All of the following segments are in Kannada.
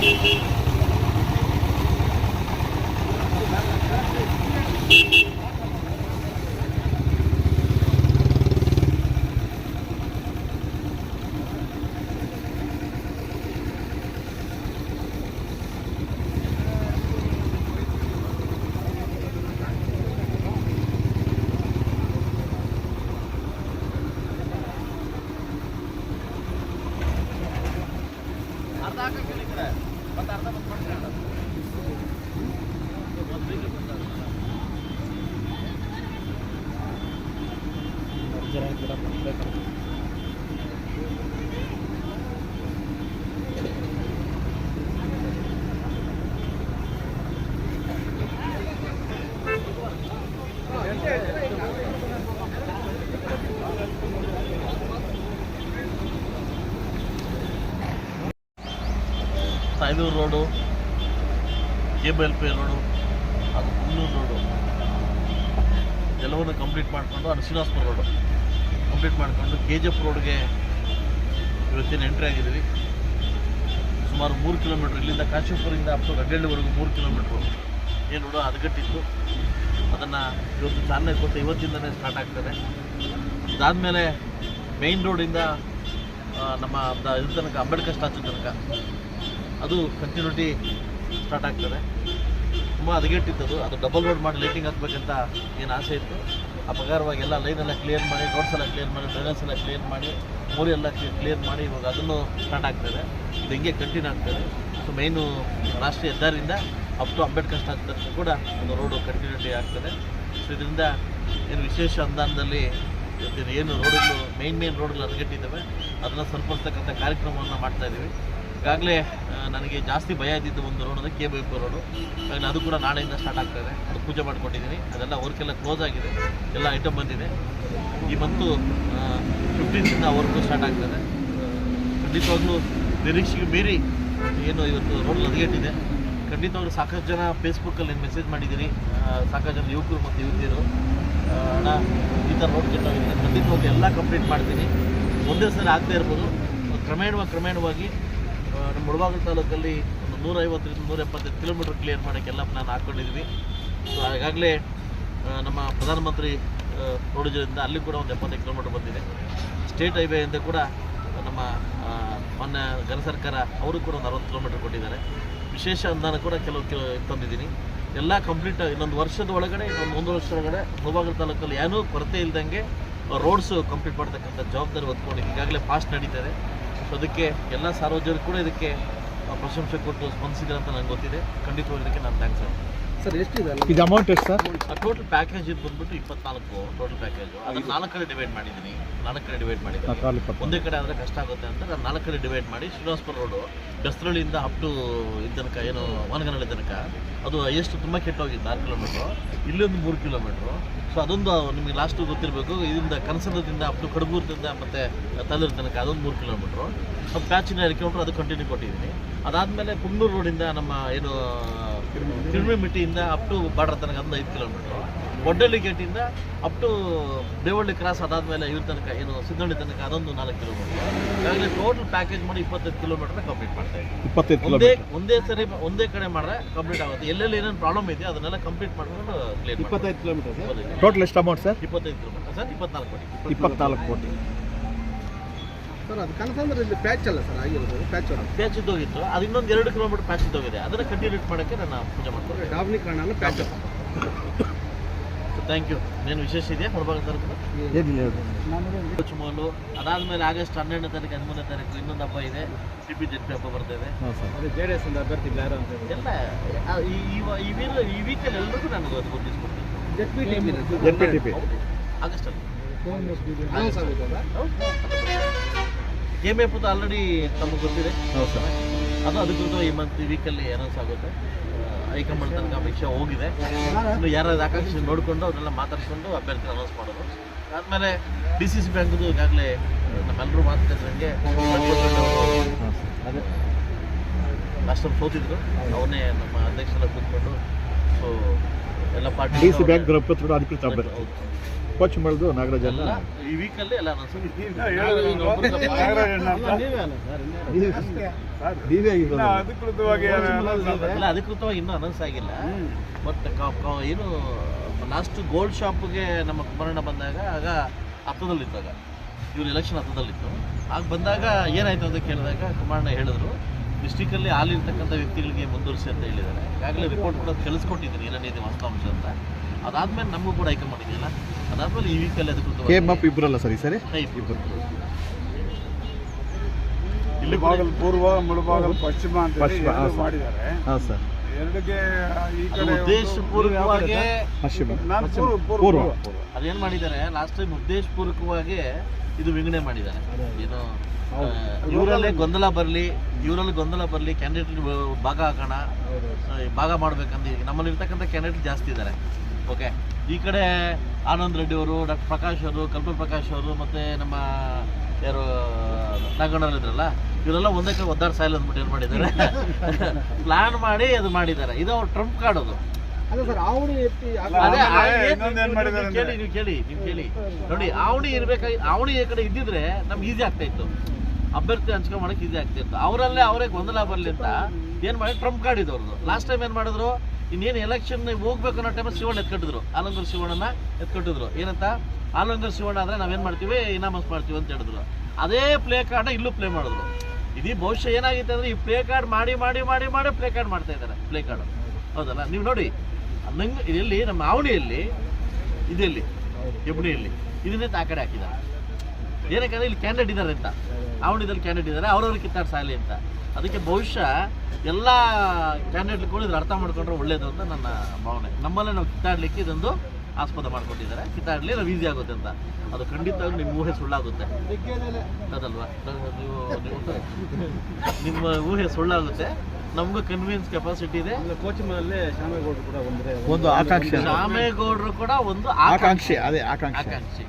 Mm-hmm. ಅರ್ಧ ಹಾಕಕ್ಕೆ ನಿಂತಿದೆ ಮತ್ತು ಅರ್ಧ ಬಂದು ಕೊಡ್ತೀನಿ ಜನ ಸಾಯ್ನೂರು ರೋಡು ಕೇಬಲ್ ಪೇ ರೋಡು ಅದು ಕುನ್ನೂರು ರೋಡು. ಎಲ್ಲವನ್ನು ಕಂಪ್ಲೀಟ್ ಮಾಡಿಕೊಂಡು ಅದು ಶ್ರೀನಿವಾಸಪುರ ರೋಡು. ಕಂಪ್ಲೀಟ್ ಮಾಡಿಕೊಂಡು ಕೆ ಜಿ ಎಫ್ ರೋಡ್ಗೆ ಇವತ್ತಿನ ಎಂಟ್ರಿ ಆಗಿದ್ದೀವಿ. ಸುಮಾರು ಮೂರು ಕಿಲೋಮೀಟ್ರ್ ಇಲ್ಲಿಂದ ಕಾಶೀಪುರದಿಂದ ಅಪ್ ಟು ಮೂರು ಕಿಲೋಮೀಟ್ರು ಏನು ರೋಡು ಅದಗಟ್ಟಿತ್ತು ಅದನ್ನು ಇವತ್ತು ಚಾಲನೆ ಕೊಟ್ಟು ಇವತ್ತಿಂದನೇ ಸ್ಟಾರ್ಟ್ ಆಗ್ತದೆ. ಅದಾದಮೇಲೆ ಮೇಯ್ನ್ ರೋಡಿಂದ ನಮ್ಮ ಇದ್ರ ತನಕ, ಅಂಬೇಡ್ಕರ್ ಸ್ಟ್ಯಾಚು ತನಕ. ಅದು ಕಂಟಿನ್ಯೂಟಿ ಸ್ಟಾರ್ಟ್ ಆಗ್ತದೆ. ತುಂಬ ಅದಗೆಟ್ಟಿತ್ತು ಅದು ಡಬಲ್ ರೋಡ್ ಮಾಡಿ ಲೈಟಿಂಗ್ ಹಾಕ್ಬೇಕಂತ ಏನು ಆಸೆ ಇತ್ತು. ಆ ಪ್ರಕಾರವಾಗಿ ಎಲ್ಲ ಲೈನೆಲ್ಲ ಕ್ಲಿಯರ್ ಮಾಡಿ ರೋಡ್ಸ್ ಎಲ್ಲ ಕ್ಲಿಯರ್ ಮಾಡಿ ಡ್ರೈನೇಜ್ ಎಲ್ಲ ಕ್ಲಿಯರ್ ಮಾಡಿ ಮೂರು ಎಲ್ಲ ಕ್ಲಿಯರ್ ಮಾಡಿ ಇವಾಗ ಅದನ್ನು ಸ್ಟಾರ್ಟ್ ಆಗ್ತದೆ. ಇದು ಹಿಂಗೆ ಕಂಟಿನ್ಯೂ ಆಗ್ತದೆ. ಸೊ ಮೇಯ್ನು ರಾಷ್ಟ್ರೀಯ ಹೆದ್ದಾರಿಯಿಂದ ಅಪ್ ಟು ಅಂಬೇಡ್ಕರ್ ಸ್ಟಾಕ್ ತನಕ ಕೂಡ ಒಂದು ರೋಡು ಕಂಟಿನ್ಯೂಟಿ ಆಗ್ತದೆ. ಸೊ ಇದರಿಂದ ಏನು ವಿಶೇಷ ಅನುದಾನದಲ್ಲಿ ಇವತ್ತಿನ ಏನು ರೋಡ್ಗಳು ಮೇನ್ ಮೇನ್ ರೋಡ್ಗಳು ಹದಗೆಟ್ಟಿದ್ದಾವೆ. ಅದನ್ನು ಸರಿಪಡಿಸ್ತಕ್ಕಂಥ ಕಾರ್ಯಕ್ರಮವನ್ನು ಮಾಡ್ತಾ ಇದ್ದೀವಿ ಈಗಾಗಲೇ ನನಗೆ ಜಾಸ್ತಿ ಭಯ ಇದ್ದಿದ್ದು ಒಂದು ರೋಡ್ ಅಂದರೆ ಕೆ ಬೈಪು ರೋಡು ಹಾಗಾಗಿ ಅದು ಕೂಡ ನಾಳೆಯಿಂದ ಸ್ಟಾರ್ಟ್ ಆಗ್ತದೆ. ಅದು ಪೂಜೆ ಮಾಡ್ಕೊಂಡಿದ್ದೀನಿ ಅದೆಲ್ಲ ವರ್ಕೆಲ್ಲ ಕ್ಲೋಸ್ ಆಗಿದೆ. ಎಲ್ಲ ಐಟಮ್ ಬಂದಿದೆ. ಈ ಮಂತು ಫಿಫ್ಟೀನ್ತಿಂದ ವರ್ಕು ಸ್ಟಾರ್ಟ್ ಆಗ್ತದೆ. ಖಂಡಿತವಾಗ್ಲೂ ನಿರೀಕ್ಷೆಗೆ ಮೀರಿ ಏನು ಇವತ್ತು ರೋಡ್ ಹದಗೆಟ್ಟಿದೆ ಖಂಡಿತವಾಗ್ಲೂ ಸಾಕಷ್ಟು ಜನ ಫೇಸ್ಬುಕ್ಕಲ್ಲಿ ಮೆಸೇಜ್ ಮಾಡಿದ್ದೀನಿ ಸಾಕಷ್ಟು ಜನ ಯುವಕರು ಮತ್ತು ಯುವತಿಯರು. ಹಣ ಈ ಥರ ರೋಡ್ ಕೆಟ್ಟೋಗಿದೆ ಖಂಡಿತವಾಗ್ಲೂ ಎಲ್ಲ ಕಂಪ್ಲೀಟ್ ಮಾಡ್ತೀನಿ. ಒಂದೇ ಸಲ ಆಗದೆ ಇರ್ಬೋದು. ಕ್ರಮೇಣವಾಗಿ ಕ್ರಮೇಣವಾಗಿ ನಮ್ಮ ಮುಳಬಾಗಿಲು ತಾಲೂಕಲ್ಲಿ ಒಂದು ನೂರೈವತ್ತರಿಂದ ನೂರ ಎಪ್ಪತ್ತೈದು ಕಿಲೋಮೀಟ್ರ್ ಕ್ಲಿಯರ್ ಮಾಡೋಕ್ಕೆಲ್ಲ ಪ್ಲಾನ್ ಹಾಕ್ಕೊಂಡಿದ್ದೀವಿ ಸೊ ಈಗಾಗಲೇ ನಮ್ಮ ಪ್ರಧಾನಮಂತ್ರಿ ರೋಡಿನಿಂದ ಅಲ್ಲಿ ಕೂಡ ಒಂದು ಎಪ್ಪತ್ತೈದು ಕಿಲೋಮೀಟ್ರ್ ಬಂದಿದೆ. ಸ್ಟೇಟ್ ಹೈವೇಯಿಂದ ಕೂಡ ನಮ್ಮ ಮೊನ್ನೆ ಘನ ಸರ್ಕಾರ ಅವರು ಕೂಡ ಒಂದು ಅರವತ್ತು ಕಿಲೋಮೀಟ್ರ್ ಕೊಟ್ಟಿದ್ದಾರೆ. ವಿಶೇಷ ಅನುದಾನ ಕೂಡ ಕೆಲವು ಕಿಲೋ, ತಂದಿದ್ದೀನಿ. ಎಲ್ಲ ಕಂಪ್ಲೀಟ್ ಇನ್ನೊಂದು ವರ್ಷದ ಒಳಗಡೆ, ಇನ್ನೊಂದು ಒಂದು ವರ್ಷದ ಒಳಗಡೆ ಮುಳಬಾಗಿಲು ತಾಲೂಕಲ್ಲಿ ಏನೂ ಕೊರತೆ ಇಲ್ಲದಂಗೆ ರೋಡ್ಸು ಕಂಪ್ಲೀಟ್ ಮಾಡ್ತಕ್ಕಂಥ ಜವಾಬ್ದಾರಿ ಹೊತ್ಕೊಂಡು ಈಗಾಗಲೇ ಫಾಸ್ಟ್ ನಡೀತಾರೆ ಸೊ ಅದಕ್ಕೆ ಎಲ್ಲ ಸಾರ್ವಜನಿಕರು ಕೂಡ ಇದಕ್ಕೆ ಪ್ರಶಂಸೆ ಕೊಟ್ಟು ಸ್ಪಂದಿಸಿದ್ದಾರೆ ಅಂತ ನನಗೆ ಗೊತ್ತಿದೆ. ಖಂಡಿತವಾಗಿ ಇದಕ್ಕೆ ನಾನು ಥ್ಯಾಂಕ್ಸ್ ಹೇಳ್ತೀನಿ. ಸರ್ ಎಷ್ಟಿದೆ ಇದು ಅಮೌಂಟ್ ಎಷ್ಟು ಸರ್? ಟೋಟಲ್ ಪ್ಯಾಕೇಜ್ ಇದು ಬಂದ್ಬಿಟ್ಟು ಇಪ್ಪತ್ನಾಲ್ಕು ಟೋಟಲ್ ಪ್ಯಾಕೇಜ್ ಅದು ನಾಲ್ಕು ಕಡೆ ಡಿವೈಡ್ ಮಾಡಿದ್ದೀನಿ ನಾಲ್ಕು ಕಡೆ ಡಿವೈಡ್ ಮಾಡಿದ್ದೀನಿ ಒಂದೇ ಕಡೆ ಆದರೆ ಕಷ್ಟ ಆಗುತ್ತೆ ಅಂತ ನಾನು ನಾಲ್ಕು ಕಡೆ ಡಿವೈಡ್ ಮಾಡಿ ಶ್ರೀನಿವಾಸಪುರ ರೋಡು ಬೆಸ್ತರಳ್ಳಿಯಿಂದ ಅಪ್ ಟು ಇದು ತನಕ ಏನು ವಾನಗನಹಳ್ಳಿ ತನಕ, ಅದು ಎಷ್ಟು ತುಂಬ ಕೆಟ್ಟೋಗಿತ್ತು, ಆರು ಕಿಲೋಮೀಟ್ರು ಇಲ್ಲೊಂದು ಮೂರು ಕಿಲೋಮೀಟ್ರು ಸೊ ಅದೊಂದು ನಿಮಗೆ ಲಾಸ್ಟು ಗೊತ್ತಿರಬೇಕು ಇದರಿಂದ ಕನಸನದಿಂದ ಅಪ್ ಟು ಕಡಬೂರದಿಂದ ಮತ್ತು ತಲ್ಲೂರು ತನಕ ಅದೊಂದು ಮೂರು ಕಿಲೋಮೀಟ್ರು ಅದು ಪ್ಯಾಚಿನ ಎರಡು ಕಿಲೋಮೀಟ್ರ್ ಅದು ಕಂಟಿನ್ಯೂ ಕೊಟ್ಟಿದ್ದೀನಿ. ಅದಾದಮೇಲೆ ಕುಮ್ನೂರು ರೋಡಿಂದ ನಮ್ಮ ಏನು ತಿರುಮಿಟ್ಟಿಯಿಂದ ಅಪ್ ಟು ಬಾರ್ಡರ್ ತನಕ ಅದೊಂದು ಐದು ಕಿಲೋಮೀಟ್ರು ಒಡ್ಡಳ್ಳಿ ಗೇಟಿಂದ ಅಪ್ ಟು ದೇವಳ್ಳಿ ಕ್ರಾಸ್ ಅದಾದಮೇಲೆ ಇವ್ರ ತನಕ ಏನು ಸಿದ್ಧಳ್ಳಿ ತನಕ ಅದೊಂದು ನಾಲ್ಕು ಕಿಲೋಮೀಟರ್ ಈಗಾಗಲೇ ಟೋಟಲ್ ಪ್ಯಾಕೇಜ್ ಮಾಡಿ ಇಪ್ಪತ್ತೈದು ಕಿಲೋಮೀಟರ್ನ ಕಂಪ್ಲೀಟ್ ಮಾಡ್ತಾ ಇದ್ದೀವಿ. ಇಪ್ಪತ್ತೈದು ಒಂದೇ ಒಂದೇ ಸರಿ ಒಂದೇ ಕಡೆ ಮಾಡಿದ್ರೆ ಕಂಪ್ಲೀಟ್ ಆಗುತ್ತೆ. ಎಲ್ಲೆಲ್ಲಿ ಏನೇನು ಪ್ರಾಬ್ಲಮ್ ಇದೆ ಅದನ್ನೆಲ್ಲ ಕಂಪ್ಲೀಟ್ ಮಾಡ್ಕೊಂಡು ಕ್ಲಿಯರ್ ಇಪ್ಪತ್ತೈದು ಕಿಲೋಮೀಟರ್ ಸರ್ ಟೋಟಲ್ ಎಷ್ಟು ಅಮೌಂಟ್ ಸರ್ ಇಪ್ಪತ್ತೈದು ಕಿಲೋಮೀಟರ್ ಸರ್ ಇಪ್ಪತ್ನಾಲ್ಕು ಕೋಟಿ. ಇಪ್ಪತ್ನಾಲ್ಕು ಕೋಟಿ. ಸರ್ ಅದು ಇಲ್ಲಿ ಪ್ಯಾಚ್ ಅಲ್ಲ ಸರ್ ಆಗಿರೋದು ಪ್ಯಾಚ್ ಅವರು ಪ್ಯಾಚ್ ಇದ್ದೋಗಿತ್ತು. ಅದು ಇನ್ನೊಂದು ಎರಡು ಕಿಲೋಮೀಟರ್ ಪ್ಯಾಚ್ ಇದ್ದೋಗಿದೆ. ಅದನ್ನು ಕಂಟಿನ್ಯೂಟ್ ಮಾಡೋಕ್ಕೆ ನಾನು ಪೂಜೆ ಮಾಡ್ತೀನಿ ಡಾಬ್ಲೀಕರಣ ಪ್ಯಾಚ್ ಥ್ಯಾಂಕ್ ಯು ಏನು ವಿಶೇಷ ಇದೆಯಾ? ಕೊಡಬಾರ್ದು ತರಬೇಕು ಏನಿಲ್ಲ ಹೇಳ್ರಿ ಚುಮೋಲು ಅದಾದಮೇಲೆ ಆಗಸ್ಟ್ ಹನ್ನೆರಡನೇ ತಾರೀಕು ಹದಿಮೂರನೇ ತಾರೀಕು ಇನ್ನೊಂದು ಹಬ್ಬ ಇದೆ. ಸಿ ಪಿ ಜೆಡ್ ಪಿ ಹಬ್ಬ ಬರ್ತಾ ಇದೆ. ಹಾಂ ಸರ್. ಅದೇ ಜೆ ಡಿ ಎಸ್ ಇಂದ ಅಭ್ಯರ್ಥಿ ಯಾರು ಅಂತ ಎಲ್ಲ ಆ, ಈ ವೀಕಲ್ಲಿ ಎಲ್ರಿಗೂ ನಾನು ಅದು ಗುರುತಿಸ್ಕೊಡ್ತೀನಿ Z P N P T P ಆಗಸ್ಟಲ್ಲಿ. K M F already ತಮಗೆ ಗೊತ್ತಿದೆ. ಹೌದು ಸರ್. ಅದು ಅಧಿಕೃತ ಈ ಮಂತ್ ಈ ವೀಕಲ್ಲಿ ಅನೌನ್ಸ್ ಆಗುತ್ತೆ. ಹೈಕಮಾಂಡ್ ತನಕ ವಿಷಯ ಹೋಗಿದೆ. ಇನ್ನು ಯಾರಾದ್ರು ಆಕಾಂಕ್ಷಿ ನೋಡಿಕೊಂಡು ಅವನ್ನೆಲ್ಲ ಮಾತಾಡ್ಕೊಂಡು ಅಭ್ಯರ್ಥಿ ಅನೌನ್ಸ್ ಮಾಡೋದು. ಆದ್ಮೇಲೆ ಡಿ ಸಿ ಸಿ ಬ್ಯಾಂಕ್ದು ಈಗಾಗಲೇ ನಮ್ಮೆಲ್ಲರೂ ಮಾತಾಡಿದಂಗೆ ಲಾಸ್ಟ್ ಟೈಮ್ ಸೋತಿದ್ರು. ಅವನ್ನೇ ನಮ್ಮ ಅಧ್ಯಕ್ಷರ ಕೂತ್ಕೊಂಡು ಸೊ ಎಲ್ಲ ಪಾರ್ಟಿ ಡಿ ಸಿ ಬ್ಯಾಂಕ್ ಅಧಿಕೃತ ಅಭ್ಯರ್ಥಿ ಮಾಡಿದ್ರು ಅಲ್ಲ ಈ ವೀಕಲ್ಲಿ ಎಲ್ಲ ನೀವೇ ಅಧಿಕೃತವಾಗಿ ಇಲ್ಲ ಅಧಿಕೃತವಾಗಿ ಇನ್ನೂ ಅನೌನ್ಸ್ ಆಗಿಲ್ಲ. ಬಟ್ ಏನು ಲಾಸ್ಟ್ ಗೋಲ್ಡ್ ಶಾಪ್ಗೆ ನಮ್ಮ ಕುಮಾರಣ್ಣ ಬಂದಾಗ ಆಗ ಹತ್ತದಲ್ಲಿತ್ತು ಆಗ. ಇವ್ರ ಎಲೆಕ್ಷನ್ ಹತ್ತದಲ್ಲಿತ್ತು. ಆಗ ಬಂದಾಗ ಏನಾಯ್ತು ಅಂತ ಕೇಳಿದಾಗ ಕುಮಾರಣ್ಣ ಹೇಳಿದ್ರು ಡಿಸ್ಟಿಕಲ್ಲಿ ಹಾಲಿರ್ತಕ್ಕಂಥ ವ್ಯಕ್ತಿಗಳಿಗೆ ಮುಂದುವರಿಸಿ ಅಂತ ಹೇಳಿದ್ದಾರೆ. ಈಗಾಗಲೇ ರಿಪೋರ್ಟ್ ಕೂಡ ಕಳಿಸ್ಕೊಟ್ಟಿದ್ದೀನಿ ಏನೇನಿದೆ ವಾಸ್ತವಾಂಶ ಅಂತ. ಅದಾದ್ಮೇಲೆ ನಮಗೂ ಕೂಡ ಆಯ್ಕೆ ಮಾಡಿದೆಯಲ್ಲ ಅದಾದ್ಮೇಲೆ ಈ ವೀಕಲ್ಲಿ ಕೆ ಅಧಿಕೃತವಾಗಿ ಅಪ್ ಎಫ್ ಇಬ್ಬರಲ್ಲ ಸರಿ ಸರಿ? ಇಬ್ಬರು. ಇಲ್ಲಿ ಬಾಗಲ್ ಪೂರ್ವ ಮುಳುಬಾಗಲ್ ಪಶ್ಚಿಮ ಅಂತ ಪಶ್ಚಿಮ. ಮಾಡಿದ್ದಾರೆ. ಹಾಂ ಸರ್. ಎರಡಿಗೆ ಈ ಕಡೆ ಉದ್ದೇಶಪೂರ್ವಕವಾಗಿ ಪಶ್ಚಿಮ. ನಾನು ಪೂರ್ವ. ಪೂರ್ವ. ಅದೇನ್ ಮಾಡಿದ್ದಾರೆ? ಲಾಸ್ಟ್ ಟೈಮ್ ಉದ್ದೇಶಪೂರ್ವಕವಾಗಿ ಇದು ವಿಂಗಡಣೆ ಮಾಡಿದ್ದಾರೆ. ಏನು ಆ, ಇವರಲ್ಲೇ ಗೊಂದಲ ಬರಲಿ ಇವರಲ್ಲಿ ಗೊಂದಲ ಬರಲಿ ಕ್ಯಾಂಡಿಡೇಟ್ ಭಾಗ ಹಾಕೋಣ. ಭಾಗ ಮಾಡ್ಬೇಕಂತ ನಮ್ಮಲ್ಲಿ ಇರ್ತಕ್ಕಂಥ ಕ್ಯಾಂಡಿಡೇಟ್ ಜಾಸ್ತಿ ಇದ್ದಾರೆ. ಓಕೆ ಈ ಕಡೆ ಆನಂದ್ ರೆಡ್ಡಿ ಅವರು ಡಾಕ್ಟರ್ ಪ್ರಕಾಶ್ ಅವರು ಕಲ್ಪಲ್ ಪ್ರಕಾಶ್ ಅವರು ಮತ್ತೆ ನಮ್ಮ ಯಾರು ನಾಗಣ್ಣವ್ರು ಇದ್ರಲ್ಲ ಇವರೆಲ್ಲ ಒಂದೇ ಕಡೆ ಒದ್ದಾಡ್ ಸಾಯಿಲ್ ಅಂದ್ಬಿಟ್ಟು ಏನು ಮಾಡಿದ್ದಾರೆ? ಪ್ಲಾನ್ ಮಾಡಿ ಅದು ಮಾಡಿದ್ದಾರೆ. ಇದು ಅವ್ರು ಟ್ರಂಪ್ ಕಾರ್ಡ್ ಅದು. ಅದೇ ಸರ್ ಅವಳಿ ಎತ್ತಿ ಅದೇ ಆ- ಏನ್ ಇನ್ನೊಂದ್ ಏನ್ ನೀವು- ನೀವು ಕೇಳಿ ನೀವು ಕೇಳಿ ನೀವು ಕೇಳಿ. ನೋಡಿ ಅವಣಿ ಇರ್ಬೇಕಾಗಿ ಅವಣಿ ಈ ಕಡೆ ಇದ್ದಿದ್ರೆ ನಮ್ಗೆ ಈಸಿ ಆಗ್ತಾ ಇತ್ತು. ಅಭ್ಯರ್ಥಿ ಹಂಚ್ಕೊಂಡ್ ಮಾಡಕ್ ಈಸಿ ಆಗ್ತಾ ಇತ್ತು. ಅವರಲ್ಲೇ ಅವರೇ ಗೊಂದಲ ಬರ್ಲಿ ಅಂತ ಏನ್ ಮಾಡಿ ಟ್ರಂಪ್ ಕಾರ್ಡ್ ಇದ್ದವ್ರದ್ದು. ಲಾಸ್ಟ್ ಟೈಮ್ ಏನ್ ಮಾಡಿದ್ರು? ಇನ್ನೇನು ಎಲೆಕ್ಷನ್ ಹೋಗ್ಬೇಕು ಅನ್ನೋ ಟೈಮ್ ಶಿವಣ್ಣ ಎತ್ಕಟ್ಟಿದ್ರು. ಆಲಂಗೂರ್ ಶಿವಣ್ಣನ ಎತ್ಕಟ್ಟಿದ್ರು. ಏನಂತ? ಆಲಂಗೂರ್ ಶಿವಣ್ಣ ಆದ್ರೆ ನಾವೇನ್ ಮಾಡ್ತೀವಿ? ಇನಾಮಸ್ ಮಾಡ್ತೀವಿ ಅಂತ ಹೇಳಿದ್ರು. ಅದೇ ಪ್ಲೇ ಕಾರ್ಡ್ ಇಲ್ಲೂ ಪ್ಲೇ ಮಾಡಿದ್ರು. ಇದೀ ಬಹುಶಃ ಏನಾಗಿತ್ತು ಅಂದ್ರೆ ಈ ಪ್ಲೇ ಕಾರ್ಡ್ ಮಾಡಿ ಮಾಡಿ ಮಾಡಿ ಮಾಡಿ ಪ್ಲೇ ಕಾರ್ಡ್ ಮಾಡ್ತಾ ಇದ್ದಾರೆ. ಪ್ಲೇ ಕಾರ್ಡ್ ಹೌದಲ್ಲ? ನೀವು ನೋಡಿ ನಂಗೆ ಇದೆಲ್ಲಿ, ನಮ್ಮ ಆವಣಿಯಲ್ಲಿ, ಇದೆಲ್ಲಿ ಎಬುಣಿಯಲ್ಲಿ ಇದನ್ನೇ ಆ ಕಡೆ ಹಾಕಿದ್ದಾರೆ ಏನಕ್ಕೆ ಇಲ್ಲಿ ಕ್ಯಾಂಡಿಡೇಟ್ ಇದ್ದಾರೆ ಅಂತ. ಆವಣಿದಲ್ಲಿ ಕ್ಯಾಂಡಿಡೇಟ್ ಇದ್ದಾರೆ ಅವ್ರವ್ರ ಕಿತ್ತಾಡ್ ಸಾಲಿ ಅಂತ. ಅದಕ್ಕೆ ಬಹುಶಃ ಎಲ್ಲ ಕ್ಯಾಂಡಿಡೇಟ್ಗಳು ಇದ್ರ ಅರ್ಥ ಮಾಡ್ಕೊಂಡ್ರೆ ಒಳ್ಳೇದು ಅಂತ ನನ್ನ ಭಾವನೆ. ನಮ್ಮಲ್ಲೇ ನಾವು ಕಿತ್ತಾಡ್ಲಿಕ್ಕೆ ಇದೊಂದು ಆಸ್ಪದ ಮಾಡ್ಕೊಟ್ಟಿದ್ದಾರೆ. ಕಿತ್ತಾಡ್ಲಿ ನಾವು ಈಸಿ ಆಗುತ್ತೆ ಅಂತ. ಅದು ಖಂಡಿತ ನಿಮ್ಮ ಊಹೆ ಸುಳ್ಳಾಗುತ್ತೆ. ಅದಲ್ವಾ? ನೀವು ನೀವು- ನಿಮ್ಮ ಊಹೆ ಸುಳ್ಳಾಗುತ್ತೆ. ನಮಗೂ ಕನ್ವಿನ್ಸ್ ಕೆಪಾಸಿಟಿ ಇದೆ. ಕೋಚ್ ಮೇಲೆ ಶ್ಯಾಮೇಗೌಡರು ಕೂಡ ಬಂದರೆ ಒಂದು ಆಕಾಂಕ್ಷಿ ರಾಮೇಗೌಡರು ಕೂಡ ಒಂದು ಆಕಾಂಕ್ಷೆ ಅದೇ ಆಕಾಂಕ್ಷೆ. ಆಕಾಂಕ್ಷಿ.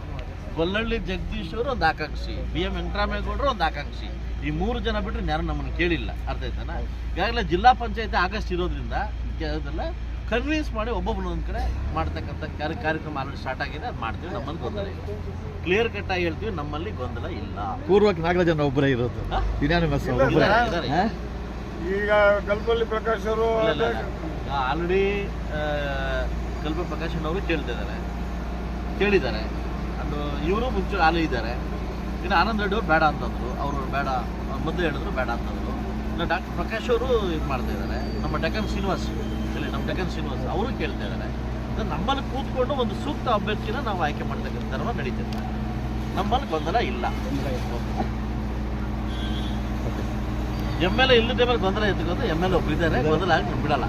ಗೊಲ್ಲಳ್ಳಿ ಜಗದೀಶ್ ಅವರು ಒಂದು ಆಕಾಂಕ್ಷಿ. ಬಿ ಎಂ ವೆಂಕಟರಾಮೇಗೌಡರು ಒಂದು ಆಕಾಂಕ್ಷಿ. ಈ ಮೂರು ಜನ ಬಿಟ್ಟರೆ ಯಾರು ನಮ್ಮನ್ನು ಕೇಳಿಲ್ಲ. ಅರ್ಥ ಆಯ್ತಾನ? ಈಗಾಗಲೇ ಜಿಲ್ಲಾ ಪಂಚಾಯತಿ ಆಗಸ್ಟ್ ಇರೋದ್ರಿಂದ ಅದೆಲ್ಲ ಕನ್ವಿನ್ಸ್ ಮಾಡಿ ಒಬ್ಬೊಬ್ಬನ ಒಂದು ಕಡೆ ಮಾಡ್ತಕ್ಕಂಥ ಕಾರ್ಯ ಕಾರ್ಯಕ್ರಮ ಆಲ್ರೆಡಿ ಸ್ಟಾರ್ಟ್ ಆಗಿದೆ ಅದು ಮಾಡ್ತೀವಿ ನಮ್ಮಲ್ಲಿ ಗೊಂದಲ ಇಲ್ಲ. ಕ್ಲಿಯರ್ ಕಟ್ ಆಗಿ ಹೇಳ್ತೀವಿ ನಮ್ಮಲ್ಲಿ ಗೊಂದಲ ಇಲ್ಲ. ಪೂರ್ವಕ್ಕೆ ನಾಗರಾಜನ ಒಬ್ಬರೇ ಇರೋದು? ಯುನಾನಿಮಸ್. ಈಗ ಕಲ್ಪಲ್ಲಿ ಪ್ರಕಾಶ್ ಅವರು ಆಲ್ರೆಡಿ ಕಲ್ಪ ಪ್ರಕಾಶ್ ಅವರು ಕೇಳ್ತಿದ್ದಾರೆ. ಕೇಳಿದ್ದಾರೆ. ಅದು ಇವರು ಮುಂಚೆ ಆಲೇ ಇದ್ದಾರೆ. ಇನ್ನು ಆನಂದ್ ರೆಡ್ಡಿ ಅವ್ರು ಬೇಡ ಅಂತಂದ್ರು. ಅವರು ಬೇಡ ಮೊದಲು ಹೇಳಿದ್ರು ಬೇಡ ಅಂತಂದ್ರು. ಇನ್ನು ಡಾಕ್ಟರ್ ಪ್ರಕಾಶ್ ಅವರು ಇದು ಮಾಡ್ತಾ ಇದ್ದಾರೆ. ನಮ್ಮ ಡಕನ್ ಶ್ರೀನಿವಾಸ್. ನಮ್ಮ ಗಗನ್ ಶ್ರೀನಿವಾಸ್ ಅವರು ಕೇಳ್ತಾ ಇದ್ದಾರೆ. ಇದು ನಮ್ಮಲ್ಲಿ ಕೂತ್ಕೊಂಡು ಒಂದು ಸೂಕ್ತ ಅಭ್ಯರ್ಥಿನ ನಾವು ಆಯ್ಕೆ ಮಾಡ್ತಕ್ಕಂಥ ಧರ್ಮ ನಡೀತಿದೆ ನಮ್ಮಲ್ಲಿ ಗೊಂದಲ ಇಲ್ಲ. ಎಂ ಎಲ್ ಎ ಇಲ್ಲದ ಮೇಲೆ ಗೊಂದಲ ಎತ್ಕೊಂಡು ಎಂ ಎಲ್ ಎ ಒಬ್ಬರಿದ್ದಾರೆ ಗೊಂದಲ ಆಗಿ ಬಿಡಲ್ಲ.